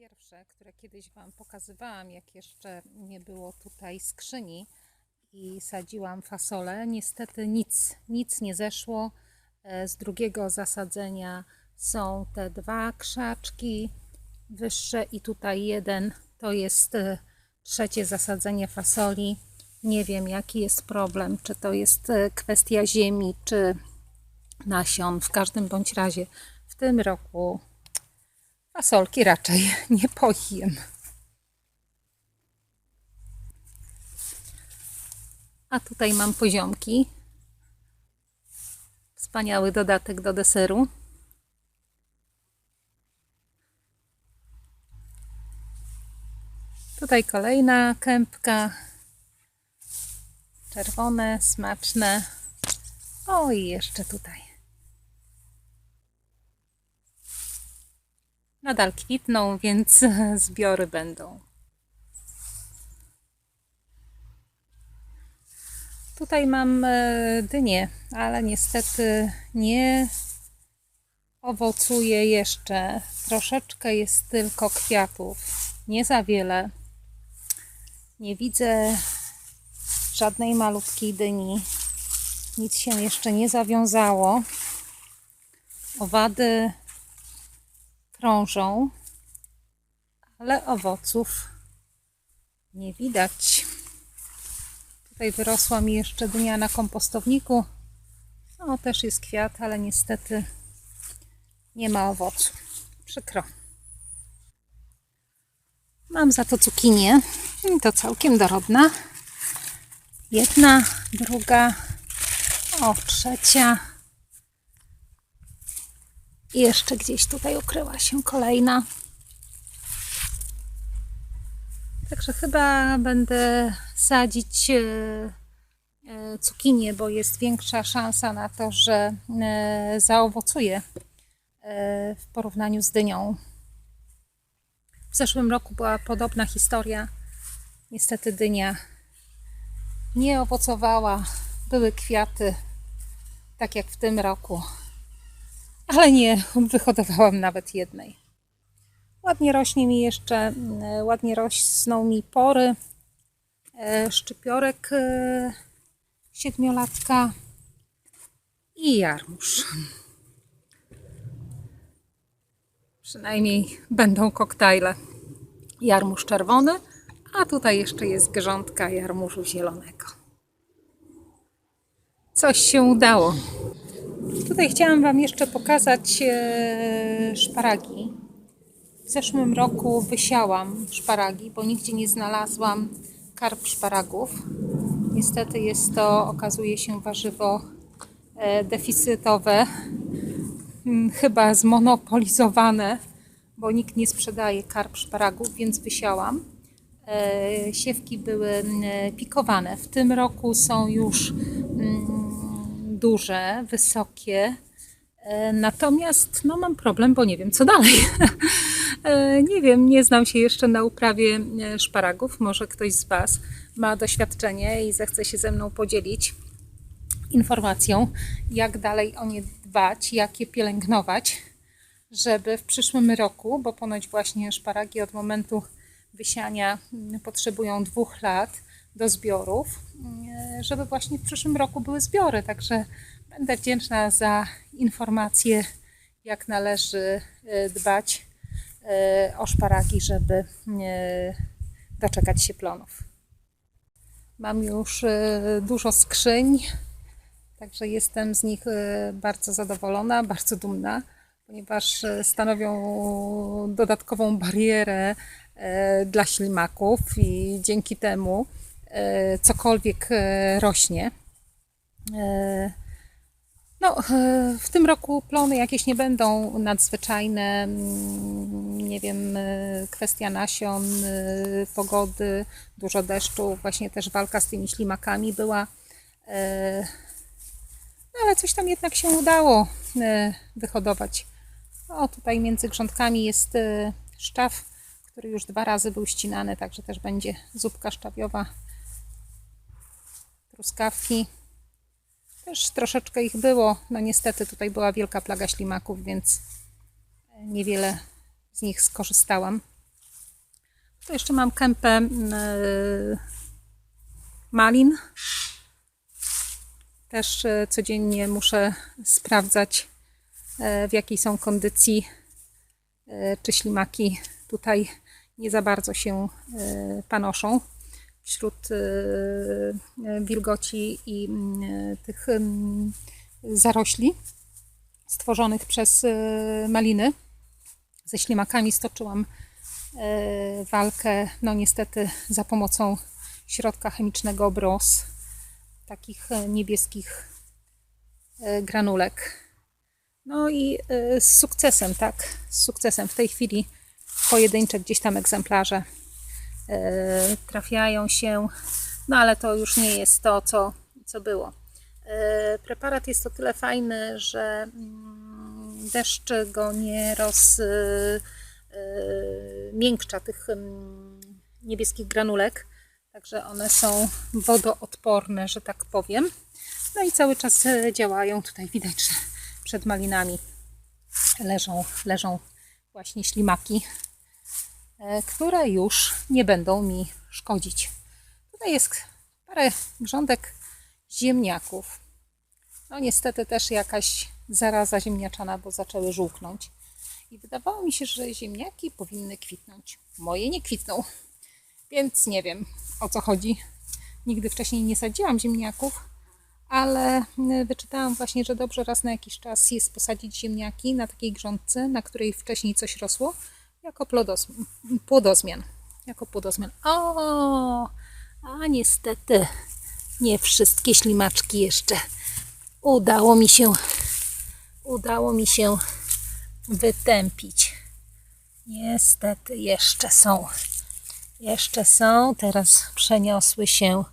pierwsze, które kiedyś Wam pokazywałam, jak jeszcze nie było tutaj skrzyni i sadziłam fasolę. Niestety nic, nic nie zeszło. E, Z drugiego zasadzenia są te dwa krzaczki wyższe i tutaj jeden. To jest e, trzecie zasadzenie fasoli. Nie wiem, jaki jest problem, czy to jest e, kwestia ziemi, czy nasion. W każdym bądź razie w tym roku fasolki raczej nie pojem. A tutaj mam poziomki. Wspaniały dodatek do deseru. Tutaj kolejna kępka. Czerwone, smaczne. O i jeszcze tutaj. Nadal kwitną, więc zbiory będą. Tutaj mam e, dynię, ale niestety nie owocuje jeszcze. Troszeczkę jest tylko kwiatów. Nie za wiele. Nie widzę żadnej malutkiej dyni. Nic się jeszcze nie zawiązało. Owady krążą, ale owoców nie widać. Tutaj wyrosła mi jeszcze dnia na kompostowniku. No, też jest kwiat, ale niestety nie ma owocu. Przykro. Mam za to cukinię. I to całkiem dorodna. Jedna, druga, o, trzecia. I jeszcze gdzieś tutaj ukryła się kolejna. Także chyba będę sadzić e, e, cukinię, bo jest większa szansa na to, że e, zaowocuje w porównaniu z dynią. W zeszłym roku była podobna historia. Niestety dynia nie owocowała. Były kwiaty, tak jak w tym roku, ale nie wyhodowałam nawet jednej. Ładnie rośnie mi jeszcze, mm, ładnie rosną mi pory, e, szczypiorek e, siedmiolatka i jarmuż. Przynajmniej będą koktajle. Jarmuż czerwony, a tutaj jeszcze jest grządka jarmużu zielonego. Coś się udało. Tutaj chciałam Wam jeszcze pokazać e, szparagi. W zeszłym roku wysiałam szparagi, bo nigdzie nie znalazłam karp szparagów. Niestety jest to, okazuje się, warzywo e, deficytowe, Hmm, chyba zmonopolizowane, bo nikt nie sprzedaje karp szparagów, więc wysiałam. E, Siewki były mm, pikowane. W tym roku są już mm, duże, wysokie. E, Natomiast no, mam problem, bo nie wiem co dalej. E, Nie wiem, nie znam się jeszcze na uprawie e, szparagów. Może ktoś z Was ma doświadczenie i zechce się ze mną podzielić informacją, jak dalej o nie dbać, jak je pielęgnować, żeby w przyszłym roku, bo ponoć właśnie szparagi od momentu wysiania mm, potrzebują dwóch lat do zbiorów, mm, żeby właśnie w przyszłym roku były zbiory. Także będę wdzięczna za informacje, jak należy e, dbać e, o szparagi, żeby e, doczekać się plonów. Mam już e, dużo skrzyń, także jestem z nich e, bardzo zadowolona, bardzo dumna, ponieważ e, stanowią dodatkową barierę e, dla ślimaków i dzięki temu e, cokolwiek e, rośnie. E, No, e, w tym roku plony jakieś nie będą nadzwyczajne. mm, Nie wiem, e, kwestia nasion, e, pogody, dużo deszczu, właśnie też walka z tymi ślimakami była. E, No, ale coś tam jednak się udało e, wyhodować. O, tutaj między grządkami jest e, szczaw, który już dwa razy był ścinany, także też będzie zupka szczawiowa, truskawki. Też troszeczkę ich było. No niestety tutaj była wielka plaga ślimaków, więc niewiele z nich skorzystałam. To jeszcze mam kępę e, malin. Też e, codziennie muszę sprawdzać, e, w jakiej są kondycji, e, czy ślimaki tutaj nie za bardzo się e, panoszą wśród e, e, wilgoci i e, tych zarośli stworzonych przez maliny. Ze ślimakami stoczyłam walkę, no niestety za pomocą środka chemicznego BROS, takich niebieskich granulek. No i z sukcesem, tak, z sukcesem. W tej chwili pojedyncze gdzieś tam egzemplarze trafiają się, no ale to już nie jest to, co, co było. E, Preparat jest o tyle fajny, że mm, deszcz go nie rozmiękcza tych mm, niebieskich granulek, także one są wodoodporne, że tak powiem. No i cały czas e, działają. Tutaj widać, że przed malinami leżą, leżą właśnie ślimaki, e, które już nie będą mi szkodzić. Tutaj jest parę grządek ziemniaków. No niestety też jakaś zaraza ziemniaczana, bo zaczęły żółknąć. I wydawało mi się, że ziemniaki powinny kwitnąć. Moje nie kwitną, więc nie wiem o co chodzi. Nigdy wcześniej nie sadziłam ziemniaków, ale y, wyczytałam właśnie, że dobrze raz na jakiś czas jest posadzić ziemniaki na takiej grządce, na której wcześniej coś rosło, jako plodos- płodozmian. Jako płodozmian. O, a niestety nie wszystkie ślimaczki jeszcze udało mi się udało mi się wytępić. Niestety jeszcze są. Jeszcze są. Teraz przeniosły się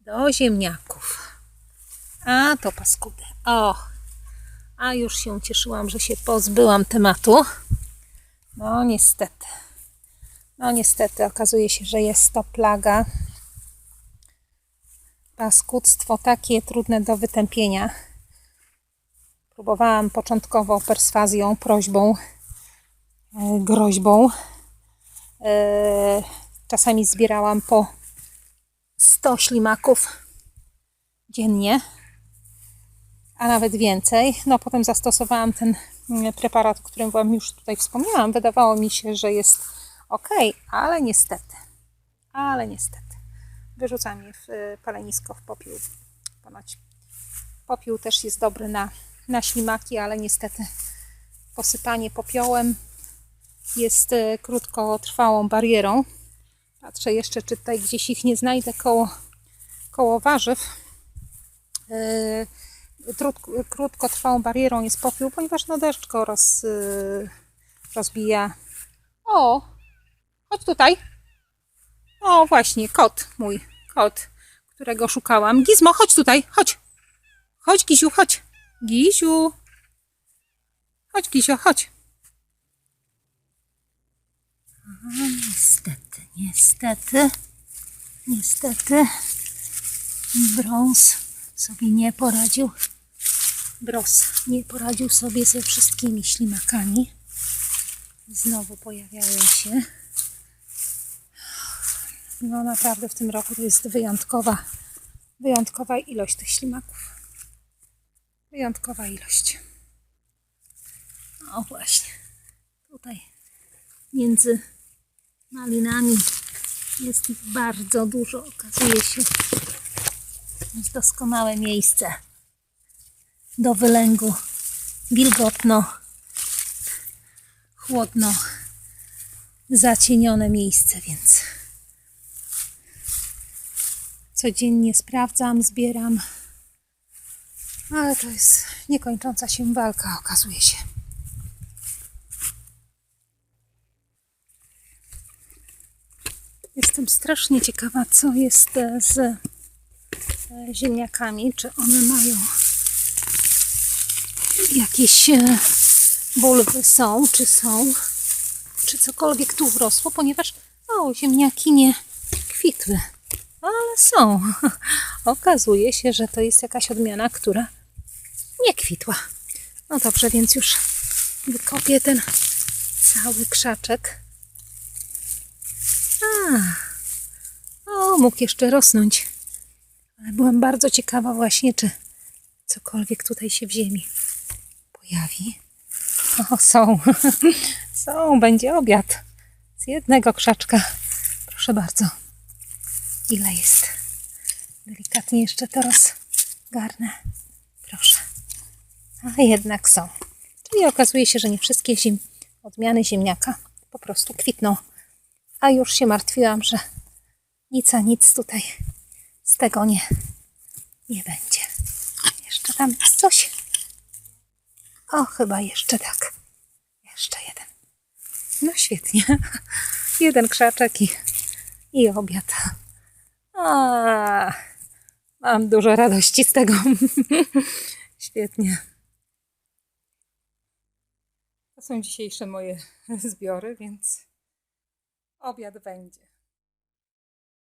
do ziemniaków. A to paskudy. O! A już się cieszyłam, że się pozbyłam tematu. No niestety. No niestety okazuje się, że jest to plaga. Paskudztwo takie trudne do wytępienia. Próbowałam początkowo perswazją, prośbą, e, groźbą. E, Czasami zbierałam po 100 ślimaków dziennie, a nawet więcej. No potem zastosowałam ten mm, preparat, o którym Wam już tutaj wspomniałam. Wydawało mi się, że jest ok, ale niestety, ale niestety. Wyrzucam je w y, palenisko, w popiół. Ponoć popiół też jest dobry na, na ślimaki, ale niestety posypanie popiołem jest y, krótkotrwałą barierą. Patrzę jeszcze, czy tutaj gdzieś ich nie znajdę koło, koło warzyw. Yy, krótkotrwałą barierą jest popiół, ponieważ no deszcz go roz, yy, rozbija. O, chodź tutaj. O, właśnie, kot mój, kot, którego szukałam. Gizmo, chodź tutaj, chodź. Chodź, Giziu, chodź. Giziu. Chodź, Gizio, chodź. Niestety, niestety, niestety brąz sobie nie poradził. Bros nie poradził sobie ze wszystkimi ślimakami. Znowu pojawiają się. No naprawdę w tym roku to jest wyjątkowa, wyjątkowa ilość tych ślimaków. Wyjątkowa ilość. O właśnie. Tutaj między malinami jest ich bardzo dużo, okazuje się. Jest doskonałe miejsce do wylęgu. Wilgotno, chłodno, zacienione miejsce, więc codziennie sprawdzam, zbieram. Ale to jest niekończąca się walka, okazuje się. Jestem strasznie ciekawa, co jest z e, ziemniakami. Czy one mają jakieś e, bulwy są, czy są, czy cokolwiek tu wrosło, ponieważ o, ziemniaki nie kwitły, ale są. Okazuje się, że to jest jakaś odmiana, która nie kwitła. No dobrze, więc już wykopię ten cały krzaczek. O, mógł jeszcze rosnąć. Ale byłam bardzo ciekawa właśnie, czy cokolwiek tutaj się w ziemi pojawi. O, są. Są, będzie obiad. Z jednego krzaczka. Proszę bardzo. Ile jest? Delikatnie jeszcze to rozgarnę. Proszę. A jednak są. Czyli okazuje się, że nie wszystkie zim, odmiany ziemniaka po prostu kwitną. A już się martwiłam, że nic a nic tutaj z tego nie, nie będzie. Jeszcze tam jest coś. O, chyba jeszcze tak. Jeszcze jeden. No świetnie. Jeden krzaczek i, i obiad. A, mam dużo radości z tego. Świetnie. To są dzisiejsze moje zbiory, więc obiad będzie.